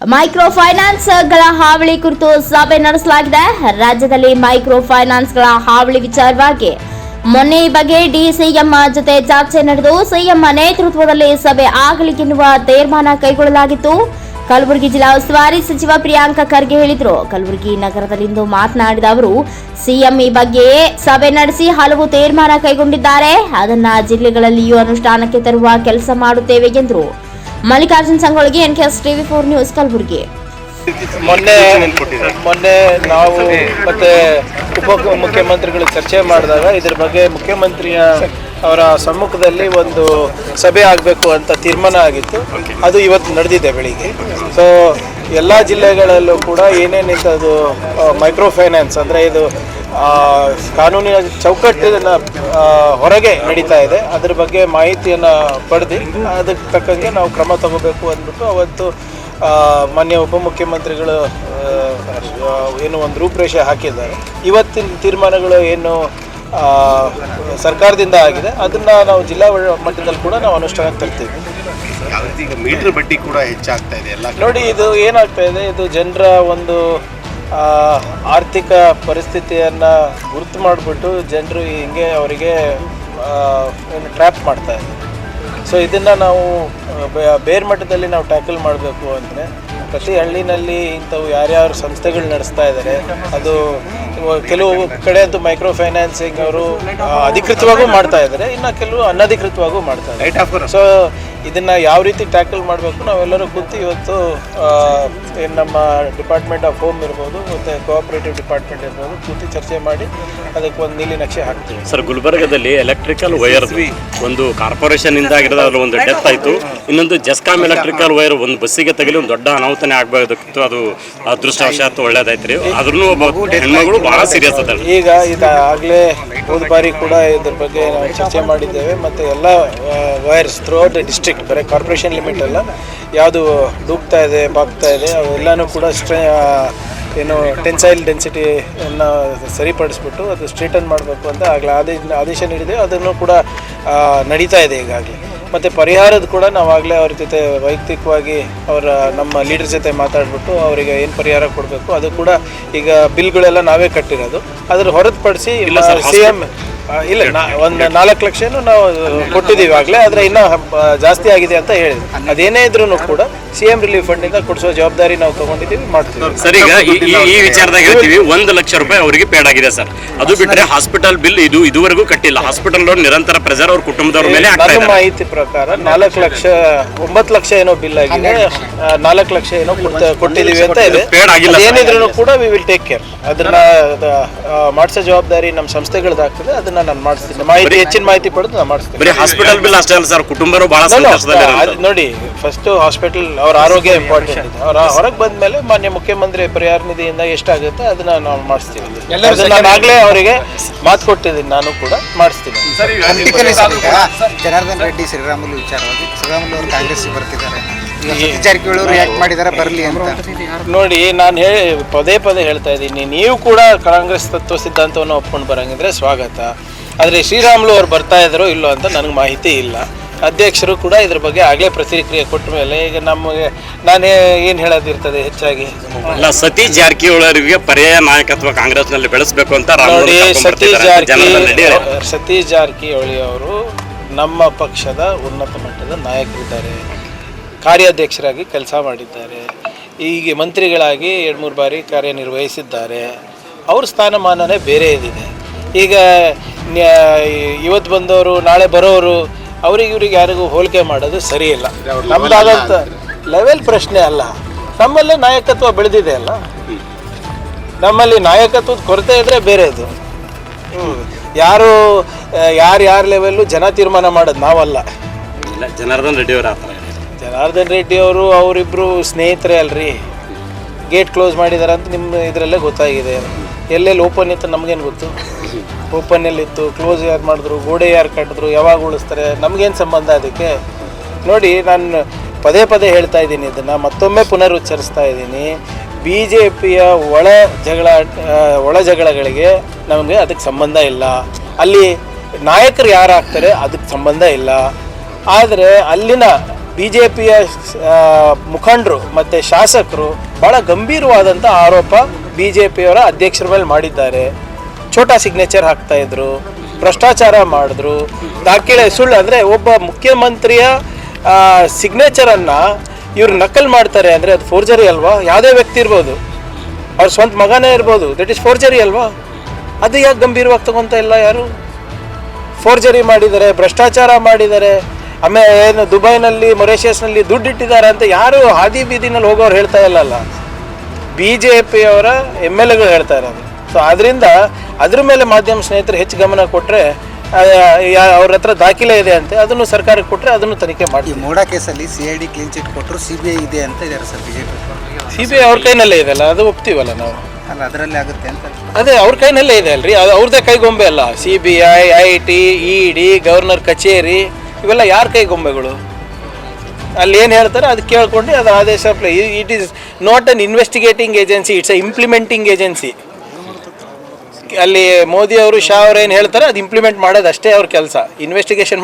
Micro ಫೈನಾನ್ಸ್ಗಳ ಹಾವಳಿ ಕುರಿತು ಸಭೆ ನಡೆಸಲಾಗಿದೆ. ರಾಜ್ಯದಲ್ಲಿ ಮೈಕ್ರೋ ಫೈನಾನ್ಸ್ಗಳ ಹಾವಳಿ ವಿಚಾರವಾಗಿ ಮೊನ್ನೆ ಈ ಬಗ್ಗೆ ಡಿಸಿಎಂ ಜೊತೆ ಚರ್ಚೆ ನಡೆದು ಸಿಎಂ ನೇತೃತ್ವದಲ್ಲಿ ಸಭೆ ಆಗಲಿಕ್ಕೆನ್ನುವ ತೀರ್ಮಾನ ಕೈಗೊಳ್ಳಲಾಗಿತ್ತು. ಕಲಬುರಗಿ ಜಿಲ್ಲಾ ಉಸ್ತುವಾರಿ ಸಚಿವ ಪ್ರಿಯಾಂಕ ಖರ್ಗೆ ಹೇಳಿದರು. ಕಲಬುರಗಿ ನಗರದಲ್ಲಿಂದು ಮಾತನಾಡಿದ ಅವರು, ಸಿಎಂ ಈ ಬಗ್ಗೆ ಸಭೆ ನಡೆಸಿ ಹಲವು ತೀರ್ಮಾನ ಕೈಗೊಂಡಿದ್ದಾರೆ. ಅದನ್ನ ಜಿಲ್ಲೆಗಳಲ್ಲಿಯೂ ಅನುಷ್ಠಾನಕ್ಕೆ ತರುವ ಕೆಲಸ ಮಾಡುತ್ತೇವೆ ಎಂದರು. Mallikarjun Sangolgi NKS TV four news Kalaburagi. ಮೊನ್ನೆ ಮೊನ್ನೆ ನಾವು ಮತ್ತೆ ಉಪ ಮುಖ್ಯಮಂತ್ರಿಗಳು ಚರ್ಚೆ ಮಾಡಿದಾಗ ಇದ್ರ ಬಗ್ಗೆ ಮುಖ್ಯಮಂತ್ರಿಯ ಅವರ ಸಮ್ಮುಖದಲ್ಲಿ ಒಂದು ಸಭೆ ಆಗಬೇಕು ಅಂತ ತೀರ್ಮಾನ ಆಗಿತ್ತು. ಅದು ಇವತ್ತು ನಡೆದಿದೆ ಬೆಳಿಗ್ಗೆ. ಸೊ ಎಲ್ಲ ಜಿಲ್ಲೆಗಳಲ್ಲೂ ಕೂಡ ಏನೇನಿತ್ತು ಅದು ಮೈಕ್ರೋ ಫೈನಾನ್ಸ್ ಅಂದರೆ ಇದು ಕಾನೂನಿನ ಚೌಕಟ್ಟಿನ ಹೊರಗೆ ನಡೀತಾ ಇದೆ. ಅದ್ರ ಬಗ್ಗೆ ಮಾಹಿತಿಯನ್ನು ಪಡೆದು ಅದಕ್ಕೆ ತಕ್ಕಂಗೆ ನಾವು ಕ್ರಮ ತಗೋಬೇಕು ಅಂದ್ಬಿಟ್ಟು ಅವತ್ತು ಮಾನ್ಯ ಉಪಮುಖ್ಯಮಂತ್ರಿಗಳು ಏನು ಒಂದು ರೂಪರೇಷೆ ಹಾಕಿದ್ದಾರೆ. ಇವತ್ತಿನ ತೀರ್ಮಾನಗಳು ಏನು ಸರ್ಕಾರದಿಂದ ಆಗಿದೆ. ಅದನ್ನ ನಾವು ಜಿಲ್ಲಾ ಮಟ್ಟದಲ್ಲಿ ಕೂಡ ನಾವು ಅನುಷ್ಠಾನಕ್ಕೆ ತರ್ತೀವಿ. ಈಗ ಮೀಟರ್ ಬಡ್ಡಿ ಕೂಡ ಹೆಚ್ಚಾಗ್ತಾ ಇದೆ ಎಲ್ಲ ನೋಡಿ ಇದು ಏನಾಗ್ತಾ ಇದೆ ಇದು ಜನರ ಒಂದು ಆರ್ಥಿಕ ಪರಿಸ್ಥಿತಿಯನ್ನು ಗುರುತು ಮಾಡಿಬಿಟ್ಟು ಜನರು ಹಿಂಗೆ ಅವರಿಗೆ ಏನು ಟ್ರ್ಯಾಪ್ ಮಾಡ್ತಾ ಇದ್ದಾರೆ. ಸೊ ಇದನ್ನು ನಾವು ಬೇರ್ ಮಟ್ಟದಲ್ಲಿ ನಾವು ಟ್ಯಾಕಲ್ ಮಾಡಬೇಕು ಅಂದರೆ ಪ್ರತಿ ಹಳ್ಳಿನಲ್ಲಿ ಇಂಥವು ಯಾರ್ಯಾರು ಸಂಸ್ಥೆಗಳು ನಡೆಸ್ತಾ ಇದ್ದಾರೆ ಅದು ಕೆಲವು ಕಡೆ ಅಂತೂ ಮೈಕ್ರೋ ಫೈನಾನ್ಸಿಂಗ್ ಅವರು ಅಧಿಕೃತವಾಗೂ ಮಾಡ್ತಾ ಇದ್ದಾರೆ ಇನ್ನು ಕೆಲವು ಅನಧಿಕೃತವಾಗೂ ಮಾಡ್ತಾ ಇದ್ದಾರೆ. ಸೊ ಇದನ್ನ ಯಾವ ರೀತಿ ಟ್ಯಾಕಲ್ ಮಾಡಬೇಕು ನಾವೆಲ್ಲರೂ ಕೂತು ಇವತ್ತು ಏನು ನಮ್ಮ ಡಿಪಾರ್ಟ್ಮೆಂಟ್ ಆಫ್ ಹೋಮ್ ಇರ್ಬೋದು ಮತ್ತು ಕೋಆಪರೇಟಿವ್ ಡಿಪಾರ್ಟ್ಮೆಂಟ್ ಇರ್ಬೋದು ಕೂತು ಚರ್ಚೆ ಮಾಡಿ ಅದಕ್ಕೆ ಒಂದು ನೀಲಿ ನಕ್ಷೆ ಹಾಕ್ತೀವಿ. ಸರ್ ಗುಲ್ಬರ್ಗದಲ್ಲಿ ಎಲೆಕ್ಟ್ರಿಕಲ್ ವೈರ್ ಒಂದು ಕಾರ್ಪೊರೇಷನ್ ಇಂದ ಆಗಿರೋದು ಅದ್ರ ಒಂದು ಡೆತ್ ಆಯ್ತು. ಇನ್ನೊಂದು ಜಸ್ಕಾಮ್ ಎಲೆಕ್ಟ್ರಿಕಲ್ ವೈರ್ ಒಂದು ಬಸ್ಸಿಗೆ ತಗಲಿ ಒಂದು ದೊಡ್ಡ ಅನಾಹುತನೇ ಆಗ್ಬೋದಿತ್ತು ಅದು ಅದೃಷ್ಟವಶಾತ್ ಒಳ್ಳೇದಾಯ್ತ್ರಿ. ಅದ್ರೂ ಒಬ್ಬ ಹೆಣ್ಮಗಳು ಬಹಳ ಸೀರಿಯಸ್ ಅದ ಈಗ ಇದಾಗಲೇ ಹೋದ ಬಾರಿ ಕೂಡ ಇದ್ರ ಬಗ್ಗೆ ನಾವು ಚರ್ಚೆ ಮಾಡಿದ್ದೇವೆ. ಮತ್ತು ಎಲ್ಲ ವೈರ್ಸ್ ಥ್ರೂ ಔಟ್ ಡಿಸ್ಟ್ರಿಕ್ಟ್ ಬರೀ ಕಾರ್ಪೊರೇಷನ್ ಲಿಮಿಟ್ ಅಲ್ಲ ಯಾವುದು ಡೂಬ್ತಾ ಇದೆ ಬಾಗ್ತಾ ಇದೆ ಅವೆಲ್ಲನೂ ಕೂಡ ಸ್ಟ್ರೇ ಏನು ಟೆನ್ಸೈಲ್ ಡೆನ್ಸಿಟಿಯನ್ನು ಸರಿಪಡಿಸ್ಬಿಟ್ಟು ಅದು ಸ್ಟ್ರೇಟನ್ ಮಾಡಬೇಕು ಅಂತ ಆಗಲೇ ಆದೇಶ ಆದೇಶ ನೀಡಿದೆ. ಅದನ್ನು ಕೂಡ ನಡೀತಾ ಇದೆ ಈಗಾಗಲೇ. ಮತ್ತು ಪರಿಹಾರದ ಕೂಡ ನಾವಾಗಲೇ ಅವ್ರ ಜೊತೆ ವೈಯಕ್ತಿಕವಾಗಿ ಅವರ ನಮ್ಮ ಲೀಡರ್ ಜೊತೆ ಮಾತಾಡಿಬಿಟ್ಟು ಅವರಿಗೆ ಏನು ಪರಿಹಾರ ಕೊಡಬೇಕು ಅದು ಕೂಡ ಈಗ ಬಿಲ್ಗಳೆಲ್ಲ ನಾವೇ ಕಟ್ಟಿರೋದು. ಅದರ ಹೊರತುಪಡಿಸಿ ಸಿ ಎಂ ಇಲ್ಲ ನಾ- ಒಂದು ನಾಲ್ಕು ಲಕ್ಷನೂ ನಾವು ಕೊಟ್ಟಿದ್ದೀವಿ ಆಗಲೇ ಆದರೆ ಇನ್ನೂ ಜಾಸ್ತಿ ಆಗಿದೆ ಅಂತ ಹೇಳಿದ್ರು. ಅದೇನೇ ಇದ್ರೂ ಕೂಡ ಸಿ ಎಂ ರಿಲೀಫ್ ಇಂದ ಕೊಡಿಸೋ ಜವಾಬ್ದಾರಿ ನಾವು ತಗೊಂಡಿದ್ದೀವಿ ಮಾಡ್ತೀವಿ ಸರ್ ಈಗ ಈ- ವಿಚಾರದಾಗ ಹೇಳ್ತೀವಿ ಒಂದು ಲಕ್ಷ ರೂಪಾಯಿ ಅವರಿಗೆ ಪೇಡ್ ಆಗಿದೆ ಸರ್. ಅದು ಬಿಟ್ರೆ ಹಾಸ್ಪಿಟಲ್ ಬಿಲ್ ಇದು ಇದುವರೆಗೂ ಕಟ್ಟಿಲ್ಲ. ಹಾಸ್ಪಿಟಲ್ ನಿರಂತರ ಪ್ರೆಸರ್ ಅವ್ರ ಕುಟುಂಬದವ್ರ ಮೇಲೆ ಆಗ್ತಾ ನನ್ನ ಇದೆ. ಮಾಹಿತಿ ಪ್ರಕಾರ ನಾಲ್ಕು ಲಕ್ಷ ಒಂಬತ್ತು ಲಕ್ಷ ಏನೋ ಬಿಲ್ ಆಗಿದೆ ನಾಲ್ಕು ಲಕ್ಷ ಏನೋ ಕೊಟ್ಟಿದ್ದೀವಿ ಅಂತ ಇದೆ. ಪೇಡ್ ಆಗಿಲ್ಲ ಏನಿದ್ರು ಕೂಡ ವಿ ವಿಲ್ ಟೇಕ್ ಕೇರ್ ಅದನ್ನ ಮಾಡಿಸೋ ಜವಾಬ್ದಾರಿ ನಮ್ಮ ಸಂಸ್ಥೆಗಳದ್ದಾಗ್ತದೆ ಅದನ್ನ ನಾನು ಮಾಡಿಸ್ತೀನಿ. ಮಾಹಿತಿ ಹೆಚ್ಚಿನ ಮಾಹಿತಿ ಪಡೆದು ನಾನು ಮಾಡಿಸ್ತೀನಿ. ಬರೀ ಹಾಸ್ಪಿಟಲ್ ಬಿಲ್ ಅಷ್ಟೇ ಅಲ್ಲ ಸರ್ ಕುಟುಂಬರು ಬಹಳ ಅದು ನೋಡಿ ಫಸ್ಟ್ ಹಾಸ್ಪಿಟಲ್ ಅವ್ರ ಆರೋಗ್ಯ ಇಂಪಾರ್ಟೆಂಟ್ ಇದೆ. ಅವ್ರ ಹೊರಗೆ ಬಂದ ಮೇಲೆ ಮಾನ್ಯ ಮುಖ್ಯಮಂತ್ರಿ ಪರಿಹಾರ ನಿಧಿಯಿಂದ ಎಷ್ಟಾಗುತ್ತೆ ಅದನ್ನ ನಾವು ಮಾಡಿಸ್ತೀವಿ. ಅದನ್ನ ನಾನು ಆಗ್ಲೇ ಅವರಿಗೆ ಮಾತು ಕೊಟ್ಟಿದ್ದೀನಿ ನಾನು ಕೂಡ ಮಾಡಿಸ್ತೀನಿ. ಸರ್ ಜನಾರ್ದನ್ ರೆಡ್ಡಿ ಶ್ರೀರಾಮುಲು ವಿಚಾರವಾಗಿ ಶ್ರೀರಾಮುಲು ಅವರು ಕಾಂಗ್ರೆಸ್ ಬರ್ತಿದ್ದಾರೆ. ಜಾರಕಿಹೊಳಿ ಅವರು ರಿಯಾಕ್ಟ್ ಮಾಡಿದ್ದಾರೆ ಬರಲಿ ಅಂತ. ನೋಡಿ ನಾನು ಹೇಳಿ ಪದೇ ಪದೇ ಹೇಳ್ತಾ ಇದ್ದೀನಿ. ನೀವು ಕೂಡ ಕಾಂಗ್ರೆಸ್ ತತ್ವ ಸಿದ್ಧಾಂತವನ್ನು ಒಪ್ಕೊಂಡು ಬರಂಗಿದ್ರೆ ಸ್ವಾಗತ. ಆದರೆ ಶ್ರೀರಾಮುಲು ಅವ್ರು ಬರ್ತಾ ಇದ್ದಾರೋ ಇಲ್ಲೋ ಅಂತ ನನಗೆ ಮಾಹಿತಿ ಇಲ್ಲ. ಅಧ್ಯಕ್ಷರು ಕೂಡ ಇದ್ರ ಬಗ್ಗೆ ಆಗಲೇ ಪ್ರತಿಕ್ರಿಯೆ ಕೊಟ್ಟ ಮೇಲೆ ಈಗ ನಮಗೆ ನಾನೇ ಏನು ಹೇಳೋದಿರ್ತದೆ ಹೆಚ್ಚಾಗಿ? ಅಲ್ಲ ಸತೀಶ್ ಜಾರಕಿಹೊಳಿ ಅವರಿಗೆ ಪರ್ಯಾಯ ನಾಯಕತ್ವ ಕಾಂಗ್ರೆಸ್ನಲ್ಲಿ ಬೆಳೆಸಬೇಕು ಅಂತ ನೋಡಿ ಸತೀಶ್ ಜಾರಕಿಹೊಳಿ ಸತೀಶ್ ಜಾರಕಿಹೊಳಿ ಅವರು ನಮ್ಮ ಪಕ್ಷದ ಉನ್ನತ ಮಟ್ಟದ ನಾಯಕರಿದ್ದಾರೆ. ಕಾರ್ಯಾಧ್ಯಕ್ಷರಾಗಿ ಕೆಲಸ ಮಾಡಿದ್ದಾರೆ. ಈಗ ಮಂತ್ರಿಗಳಾಗಿ ಎರಡು ಮೂರು ಬಾರಿ ಕಾರ್ಯನಿರ್ವಹಿಸಿದ್ದಾರೆ. ಅವ್ರ ಸ್ಥಾನಮಾನನೇ ಬೇರೆ ಇದಿದೆ ಈಗ ಇವತ್ತು ಬಂದವರು, ನಾಳೆ ಬರೋರು, ಅವ್ರಿಗೆ ಇವ್ರಿಗೆ ಯಾರಿಗೂ ಹೋಲಿಕೆ ಮಾಡೋದು ಸರಿಯಿಲ್ಲ. ನಮ್ದಾದಂಥ ಲೆವೆಲ್ ಪ್ರಶ್ನೆ ಅಲ್ಲ. ನಮ್ಮಲ್ಲೇ ನಾಯಕತ್ವ ಬೆಳೆದಿದೆ ಅಲ್ಲ. ನಮ್ಮಲ್ಲಿ ನಾಯಕತ್ವದ ಕೊರತೆ ಇದ್ರೆ ಬೇರೆದು. ಯಾರು ಯಾರು ಯಾರ ಲೆವೆಲ್ಲು ಜನ ತೀರ್ಮಾನ ಮಾಡೋದು ನಾವಲ್ಲ. ಇಲ್ಲ, ಜನಾರ್ದನ್ ರೆಡ್ಡಿಯವರ ಆ ಥರ ಹೇಳಿದ್ರು. ಜನಾರ್ದನ್ ರೆಡ್ಡಿ ಅವರು ಅವರಿಬ್ಬರು ಸ್ನೇಹಿತರೇ ಅಲ್ರಿ? ಗೇಟ್ ಕ್ಲೋಸ್ ಮಾಡಿದಾರೆ ಅಂತ ನಿಮ್ಮ ಇದರಲ್ಲೇ ಗೊತ್ತಾಗಿದೆ. ಎಲ್ಲೆಲ್ಲಿ ಓಪನ್ ಇತ್ತು ನಮಗೇನು ಗೊತ್ತು? ಓಪನ್ ಎಲ್ಲಿತ್ತು? ಕ್ಲೋಸ್ ಯಾರು ಮಾಡಿದ್ರು? ಗೋಡೆ ಯಾರು ಕಟ್ಟಿದ್ರು ಯಾವಾಗ ಉಳಿಸ್ತಾರೆ? ನಮಗೇನು ಸಂಬಂಧ ಅದಕ್ಕೆ? ನೋಡಿ, ನಾನು ಪದೇ ಪದೇ ಹೇಳ್ತಾ ಇದ್ದೀನಿ ಇದನ್ನು, ಮತ್ತೊಮ್ಮೆ ಪುನರುಚ್ಚರಿಸ್ತಾ ಇದ್ದೀನಿ. ಬಿ ಜೆ ಪಿಯ ಒಳ ಜಗಳ ಒಳ ಜಗಳಗಳಿಗೆ ನಮಗೆ ಅದಕ್ಕೆ ಸಂಬಂಧ ಇಲ್ಲ. ಅಲ್ಲಿ ನಾಯಕರು ಯಾರು ಆಗ್ತಾರೆ ಅದಕ್ಕೆ ಸಂಬಂಧ ಇಲ್ಲ. ಆದರೆ ಅಲ್ಲಿನ ಬಿ ಜೆ ಪಿಯ ಮುಖಂಡರು ಮತ್ತು ಶಾಸಕರು ಭಾಳ ಗಂಭೀರವಾದಂಥ ಆರೋಪ ಬಿ ಜೆ ಪಿಯವರ ಅಧ್ಯಕ್ಷರ ಮೇಲೆ ಮಾಡಿದ್ದಾರೆ. ಛೋಟಾ ಸಿಗ್ನೇಚರ್ ಹಾಕ್ತಾ ಇದ್ರು, ಭ್ರಷ್ಟಾಚಾರ ಮಾಡಿದ್ರು. ದಾಖಲೆ ಸುಳ್ಳು ಅಂದರೆ ಒಬ್ಬ ಮುಖ್ಯಮಂತ್ರಿಯ ಸಿಗ್ನೇಚರನ್ನು ಇವ್ರು ನಕಲ್ ಮಾಡ್ತಾರೆ ಅಂದರೆ ಅದು ಫೋರ್ಜರಿ ಅಲ್ವಾ? ಯಾವುದೇ ವ್ಯಕ್ತಿ ಇರ್ಬೋದು. ಅವ್ರ ಸ್ವಂತ ಮಗನೇ ಇರ್ಬೋದು. ದಟ್ ಇಸ್ ಫೋರ್ಜರಿ ಅಲ್ವಾ? ಅದು ಯಾಕೆ ಗಂಭೀರವಾಗಿ ತಗೊಂತ ಇಲ್ಲ ಯಾರು? ಫೋರ್ಜರಿ ಮಾಡಿದ್ದಾರೆ, ಭ್ರಷ್ಟಾಚಾರ ಮಾಡಿದ್ದಾರೆ. ಆಮೇಲೆ ಏನು ದುಬೈನಲ್ಲಿ ಮೊರೇಷಿಯಸ್ನಲ್ಲಿ ದುಡ್ಡು ಇಟ್ಟಿದ್ದಾರೆ ಅಂತ ಯಾರು ಹಾದಿ ಬೀದಿನಲ್ಲಿ ಹೋಗೋರು ಹೇಳ್ತಾ ಇಲ್ಲಲ್ಲ. ಬಿ ಜೆ ಪಿಯವರ ಎಂ ಎಲ್ ಎಗಳು ಹೇಳ್ತಾ ಇರೋದು. ಸೊ ಅದರಿಂದ ಅದ್ರ ಮೇಲೆ ಮಾಧ್ಯಮ ಸ್ನೇಹಿತರು ಹೆಚ್ಚು ಗಮನ ಕೊಟ್ಟರೆ ಅವ್ರ ಹತ್ರ ದಾಖಲೆ ಇದೆ ಅಂತೆ ಅದನ್ನು ಸರ್ಕಾರಕ್ಕೆ ಕೊಟ್ಟರೆ ಅದನ್ನು ತನಿಖೆ ಮಾಡಿ ಮೋಡಾ ಕೇಸಲ್ಲಿ C I D clean chit ಕೊಟ್ಟರು ಸಿ ಬಿ ಐ ಇದೆ ಅಂತ ಇದ್ದಾರೆ sir BJP C B I ಅವ್ರ ಕೈನಲ್ಲೇ ಇದೆಯಲ್ಲ ಅದು ಒಪ್ತೀವಲ್ಲ ನಾವು? ಅಲ್ಲ ಅದರಲ್ಲಿ ಆಗುತ್ತೆ ಅಂತ ಅದೇ ಅವ್ರ ಕೈನಲ್ಲೇ ಇದೆ ಅಲ್ರಿ ಅದು ಅವ್ರದ್ದೇ ಕೈಗೊಂಬೆ ಅಲ್ಲ. C B I I T E D governor ಕಚೇರಿ ಇವೆಲ್ಲ ಯಾರ ಕೈಗೊಂಬೆಗಳು ಅಲ್ಲಿ ಏನು ಹೇಳ್ತಾರೆ? ಅದು ಕೇಳ್ಕೊಂಡು ಅದು ಆದೇಶ it is not an investigating agency it's a implementing agency ಅಲ್ಲಿ ಮೋದಿ ಅವರು, ಶಾ ಅವ್ರು ಏನು ಹೇಳ್ತಾರೆ? ಅದು ಇಂಪ್ಲಿಮೆಂಟ್ ಮಾಡೋದು ಅಷ್ಟೇ ಅವ್ರ ಕೆಲಸ. ಇನ್ವೆಸ್ಟಿಗೇಷನ್